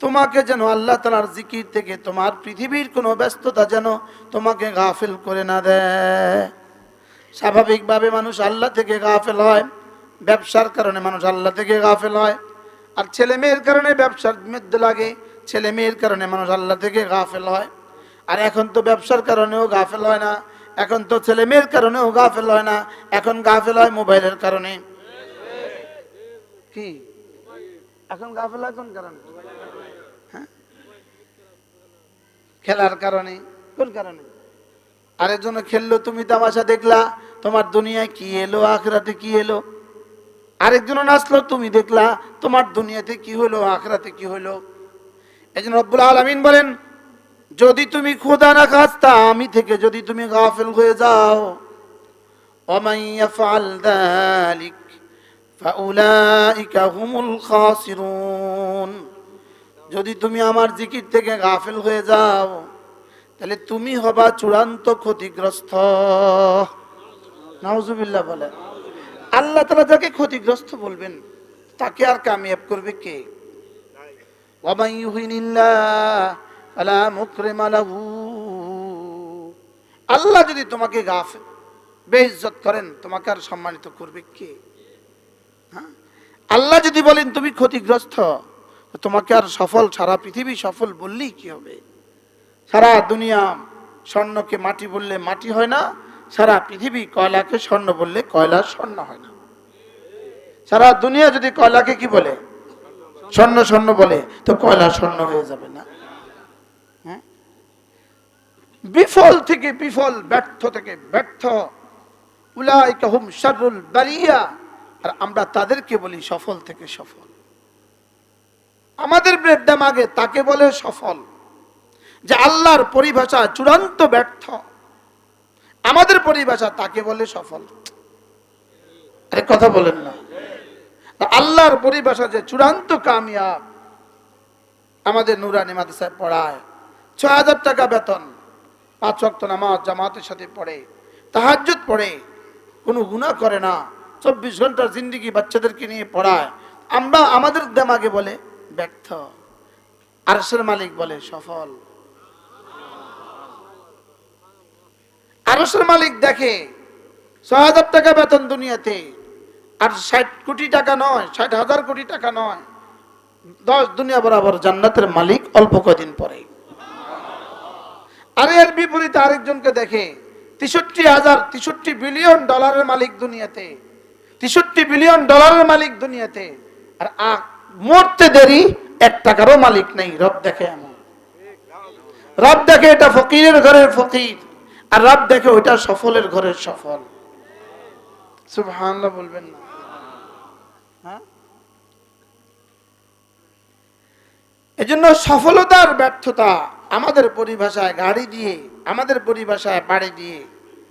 তোমাকে যেন আল্লাহ তালার জিকির থেকে তোমার পৃথিবীর কোনো ব্যস্ততা যেন তোমাকে গাফিল করে না দেয়। স্বাভাবিকভাবে মানুষ আল্লাহ থেকে গাফেল হয়, ব্যবসার কারণে মানুষ আল্লাহ থেকে গাফেল হয়। আর ছেলে মেয়ের কারণে ব্যবসার মধ্যে লাগে, ছেলে মেয়ের কারণে মানুষ আল্লাহ থেকে গাফেল হয়। আর এখন তো ব্যবসার কারণেও গাফেল হয় না, এখন তো ছেলে মেয়ের কারণেও গাফেল হয় না, এখন গাফেল হয় মোবাইলের কারণে। কি? এখন গাফেল হয় কোন কারণে হ্যাঁ? খেলার কারণে। কোন কারণে? আরেকজনে খেললো তুমি তামাশা দেখলা? তোমার দুনিয়ায় কি এলো? আখরাতে কি এলো? আরেকজন নাচলো তুমি দেখলা? তোমার দুনিয়াতে কি হলো? আখরাতে কি হলো? একজন রব্বুল আলমিন বলেন যদি তুমি খোদা না খাস্তা আমি থেকে যদি তুমি গাফেল হয়ে যাও। ফাউলাইকা হুমুল খাসিরুন। যদি তুমি আমার জিকির থেকে গাফেল হয়ে যাও, তাহলে তুমি হবা চূড়ান্ত ক্ষতিগ্রস্ত। নজুবিল্লা বলে। আল্লাহ তালা যাকে ক্ষতিগ্রস্ত বলবেন, তাকে আর কামিয়াব করবে কে? আল্লাহ যদি তোমাকে গাফে বেইজত করেন, তোমাকে আর সম্মানিত করবে কে? হ্যাঁ? আল্লাহ যদি বলেন তুমি ক্ষতিগ্রস্ত তোমাকে আর সফল, সারা পৃথিবী সফল বললেই কি হবে? সারা দুনিয়া স্বর্ণকে মাটি বললে মাটি হয় না, সারা পৃথিবী কয়লাকে স্বর্ণ বললে কয়লা স্বর্ণ হয় না। সারা দুনিয়া যদি কয়লাকে কি বলে? স্বর্ণ স্বর্ণ বলে, তো কয়লা স্বর্ণ হয়ে যাবে না। হ্যাঁ? বিফল থেকে বিফল, ব্যর্থ থেকে ব্যর্থ। উলাইকা হুম শাররুল বারিয়া আর আমরা তাদেরকে বলি সফল থেকে সফল। আমাদের দামাগে তাকে বলে সফল। যে আল্লাহর পরিভাষা চূড়ান্ত ব্যর্থ। আমাদের পরিভাষা তাকে বলে সফল। আরে কথা বলেন না। আল্লাহর পরিভাষা যে চূড়ান্ত কামিয়াব, আমাদের নুরানি মাদ্রাসায় পড়ায়। ছয় হাজার টাকা বেতন, পাঁচ ওয়াক্ত নামাজ জামাতের সাথে পড়ে, তাহাজ্জুদ পড়ে, কোনো গুনাহ করে না। চব্বিশ ঘণ্টার জিন্দিগি বাচ্চাদেরকে নিয়ে পড়ায়। আমরা আমাদের দেমাগে বলে ব্যর্থ। আরসের মালিক বলে, সফল। আরসের মালিক দেখে, ছয় হাজার টাকা বেতন দুনিয়াতে। আর ষাট কোটি টাকা নয়, ষাট হাজার কোটি টাকা নয়। দশ দুনিয়া বরাবর জান্নাতের মালিক অল্প কদিন পরে। আর এর বিপরীতে আরেকজনকে দেখে, তেষট্টি হাজার তেষট্টি বিলিয়ন ডলারের মালিক দুনিয়াতে। তেষট্টি বিলিয়ন ডলারের মালিক দুনিয়াতে। আর মরতে দেরি, এক টাকারও মালিক নেই, রব দেখে এমন। রব দেখে এটা ফকিরের ঘরের ফকির, আর রব দেখে ওইটা সফলের ঘরের সফল। বলবেন না। হ্যাঁ? এজন্য সফলতার ব্যর্থতা আমাদের পরিভাষায় গাড়ি দিয়ে, আমাদের পরিভাষায় বাড়ি দিয়ে,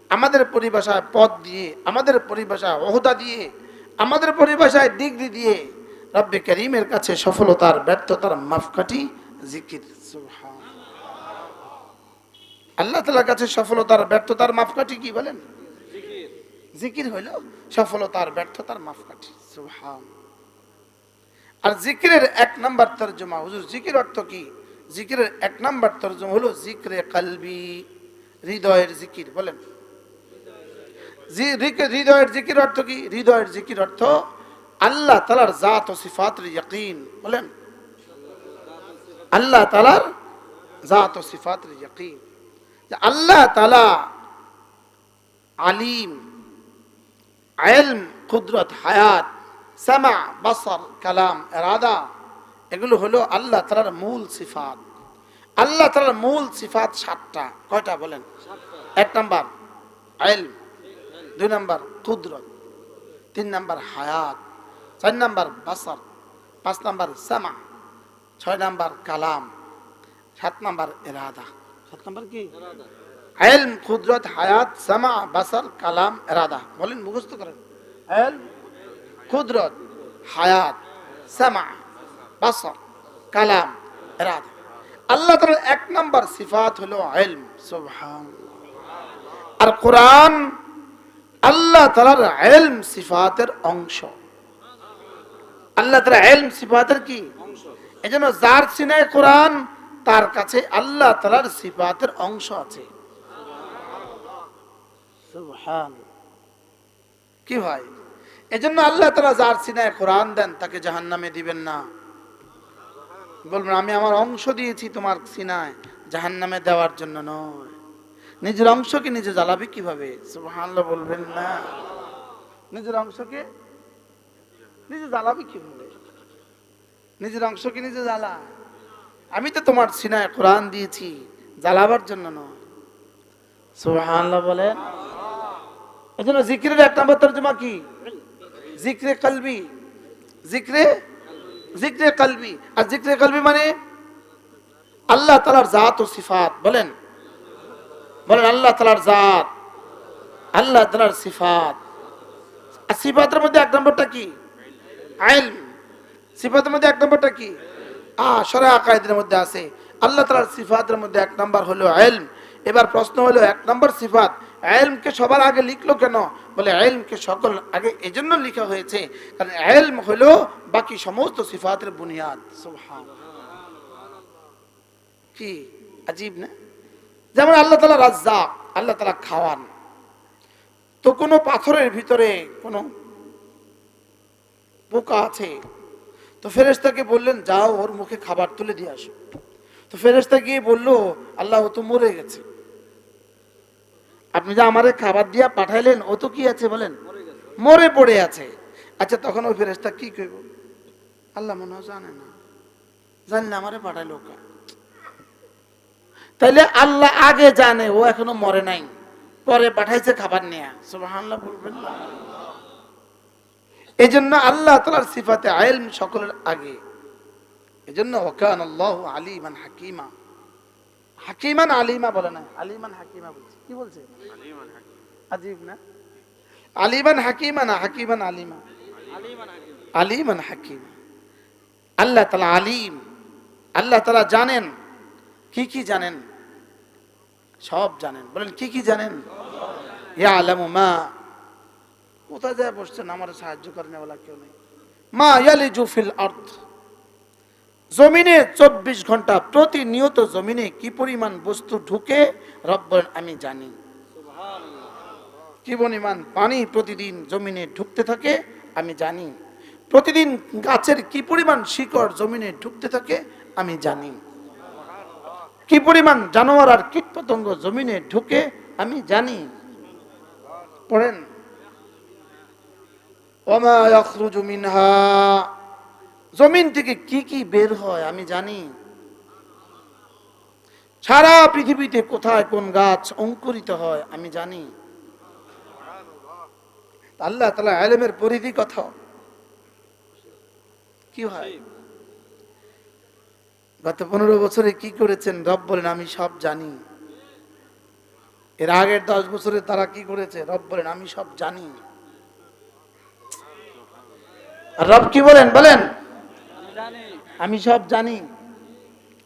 আমাদের পরিভাষায় পদ দিয়ে, আমাদের পরিভাষায় ওহদা দিয়ে, আমাদের পরিভাষায় ডিগ্রি দিয়ে রব্বে করিমের কাছে সফলতার ব্যর্থতার মাপকাঠি জিকির। আল্লাহ তালার কাছে সফলতার ব্যর্থতার মাপকাঠি কি বলেন? জিকির। হইল সফলতার ব্যর্থতার মাপকাঠি। সুবহান আর জিকিরের এক নাম্বার তর্জমা হুজুর জিকির অর্থ কি? জিকিরের এক নাম্বার তর্জমা হলো জিক্রে কালবি হৃদয়ের জিকির বলেন। হৃদয়ের জিকির অর্থ কি? হৃদয়ের জিকির অর্থ আল্লাহ তালার জাত ও সিফাতের ইয়াকিন, বলেন। আল্লাহ তালার জাত ও সিফাতের ইয়াকিন। আল্লাহ তালা আলিম আলম কুদরত, হায়াত, সামা, বাসর, কালাম, এরাদা, এগুলো হলো আল্লাহ তালার মূল সিফাত। আল্লাহ তালার মূল সিফাত সাতটা। কয়টা বলেন? এক নাম্বার আইল দুই নাম্বার কুদরত, তিন নাম্বার হায়াত। চার নাম্বার বাসর পাঁচ নাম্বার সামা ছয় নাম্বার কালাম সাত নাম্বার এরাদা। সাত নাম্বার কি? এলম কুদরত হায়াত সামা বাসর কালাম এরাদা। বলেন মুখস্থ করেন। এলম কুদরত হায়াত সামা বাসর কালাম এরাদা। আল্লাহ তাআলার এক নাম্বার সিফাত হলো ইলম সুবহান আর কোরআন আল্লাহ তাআলার ইলম সিফাতের অংশ। আল্লাহ তাআলা ইলম সিফাতের কি? এজন্য যার সিনায় কোরআন, তার কাছে আল্লাহ তালার সিফাতের অংশ আছে। কি ভাই? এজন্য আল্লাহ তালা যার সিনায় কোরআন দেন, তাকে জাহান্নামে দিবেন না। বলবেন, আমি আমার অংশ দিয়েছি তোমার সিনায়, জাহান্নামে দেওয়ার জন্য নয়। নিজের অংশকে নিজে জ্বালাবে কীভাবে? বলবেন না। নিজের অংশকে নিজে জ্বালাবি কীভাবে? নিজের অংশকে নিজে জ্বালা? আমি তো তোমার সিনায় কোরআন দিয়েছি, জ্বালাবার জন্য নয়। সুবহানাল্লাহ বলেন। এই জন্য জিক্রের এক নম্বর তর্জমা কি? জিক্রে কলবি। জিক্রে? জিক্রে কলবি। আর জিক্রে কলবি মানে আল্লাহ তালার জাত ও সিফাত, বলেন। বলেন আল্লাহ তালার জাত, আল্লাহ তালার সিফাত। আর সিফাতের মধ্যে এক নম্বরটা কি? আইল সিফাতের মধ্যে এক নম্বরটা কি? আ সরা আকায়দের মধ্যে আছে। আল্লাহ তালার সিফাতের মধ্যে এক নম্বর হলো আইলম এবার প্রশ্ন হলো, এক নম্বর সিফাত আইলমকে সবার আগে লিখলো কেন? বলে আইলমকে সকল আগে এজন্য লেখা হয়েছে। কারণ আইলম হলো বাকি সমস্ত সিফাতের বুনিয়াদ। কি? আজীব না? যেমন আল্লাহ তালা রাজ্জাক, আল্লাহ তালা খাওয়ান। তো কোনো পাথরের ভিতরে কোনো পোকা আছে। তো ফেরেশতাকে বললেন যাও ওর মুখে খাবার তুলে দিয়ে আসো। তো ফেরেশতা গিয়ে বলল আল্লাহ ও তো মরে গেছে। আপনি যে আমারে খাবার দিয়া পাঠাইলেন ও তো কি আছে বলেন? মরে পড়ে আছে। আচ্ছা তখন ওই ফেরেশতা কি কইব? আল্লাহ মনে হয় জানে না। জানলে আমারে পাঠাইলো কা? তাইলে আল্লাহ আগে জানে ও এখনও মরে নাই। পরে পাঠাইছে খাবার নিয়ে। সুবহানাল্লাহ বলবেন না। এই জন্য আল্লাহ তালার সিফাতে আইলম সকলের আগে। এই জন্য ওকান আল্লাহ আলিমান হাকিমা। হাকিমান আলিমা বলে না আলিমান হাকিমা বলছে। কি বলছে? আজীব না? আলিমান হাকিমা না হাকিমান আলিমা? আলিমান হাকিমা। আল্লাহ তালা আলিম। আল্লাহ তালা জানেন। কি কি জানেন? সব জানেন। বলেন কি কি জানেন? ইয়া আলামু মা কোথায় যায় বসছেন? আমার সাহায্য করেন বলা কেউ নেই। মা ইয়ালি জুফিল আর্থ জমিনে চব্বিশ ঘণ্টা প্রতিনিয়ত জমিনে কি পরিমাণ বস্তু ঢুকে রব আমি জানি। কি পরিমাণ পানি প্রতিদিন জমিনে ঢুকতে থাকে, আমি জানি। প্রতিদিন গাছের কি পরিমাণ শিকড় জমিনে ঢুকতে থাকে, আমি জানি। কি পরিমাণ জানোয়ার আর কীট পতঙ্গ জমিনে ঢুকে, আমি জানি। পড়েন। জমিন থেকে কি কি বের হয় আমি জানি। সারা পৃথিবীতে কোথায় কোন গাছ অঙ্কুরিত হয় আমি জানি। আল্লাহ তালা আলেমের পরিধি কথা। কি হয়? গত পনেরো বছরে কি করেছেন রব বলেন, আমি সব জানি। এর আগের দশ বছরে তারা কি করেছে? রব বলেন, আমি সব জানি। রব কি বলেন বলেন? আমি সব জানি।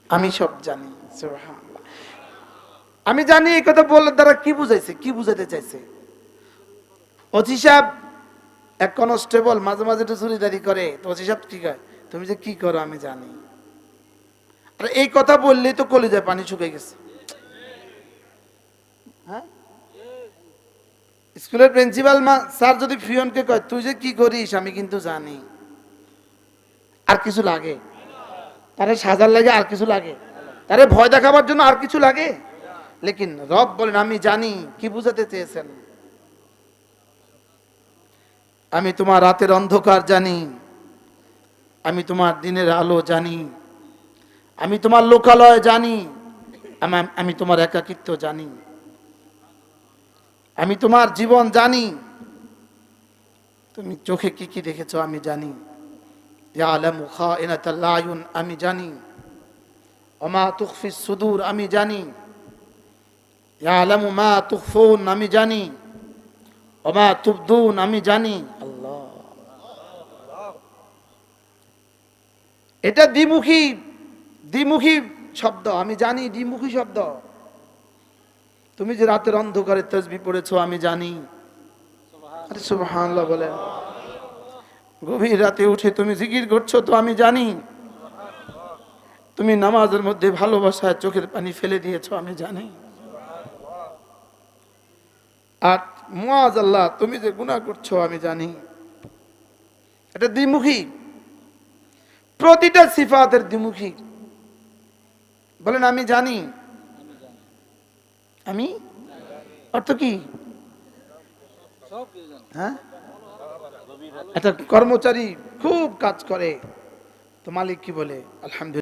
আমি সব জানি আমি জানি এই কথা বলার দ্বারা কি বুঝাইছে কি বুঝাইতে চাইছে? অথি সাহেব এক কনস্টেবল মাঝে মাঝে একটু চুরিদারি করে তো অথি সাহেব ঠিক হয় তুমি যে কি করো আমি জানি। আর এই কথা বললেই তো কলিজায় পানি শুকিয়ে গেছে। হ্যাঁ? স্কুলের প্রিন্সিপাল মা, স্যার যদি ফিয়নকে কয়, তুই যে কি করিস, আমি কিন্তু জানি। আর কিছু লাগে? তারে সাজার লাগে আর কিছু লাগে? তারে ভয় দেখাবার জন্য আর কিছু লাগে? লেকিন রব বলেন, আমি জানি, কি বুঝাতে চেয়েছেন? আমি তোমার রাতের অন্ধকার জানি। আমি তোমার দিনের আলো জানি। আমি তোমার লোকালয় জানি। আমি তোমার একাকিত্ব জানি। আমি তোমার জীবন জানি। তুমি চোখে কি কি দেখেছ আমি জানি। আমি জানি। ওমা তুখফিস সুদূর আমি জানি। ইয়ালামু মা তুখফুন আমি জানি। ওমা তুবদুন আমি জানি। আল্লাহ। এটা দ্বিমুখী দ্বিমুখী শব্দ। আমি জানি দ্বিমুখী শব্দ। তুমি যে রাতের অন্ধকারে তসবি পড়েছো, আমি জানি। আরে বলেন। গভীর রাতে উঠে তুমি জিকির করছ, তো আমি জানি। তুমি নামাজের মধ্যে ভালোবাসায় চোখের পানি ফেলে দিয়েছ, আমি জানি। আর মুআজ আল্লাহ তুমি যে গুনাহ করছ, আমি জানি। এটা দ্বিমুখী। প্রতিটা সিফাতের দ্বিমুখী। বলেন, আমি জানি। আমি? অর্থ কি? হ্যাঁ? একটা কর্মচারী খুব কাজ করে। তো মালিক কি বলে? আলহামদুলিল্লাহ।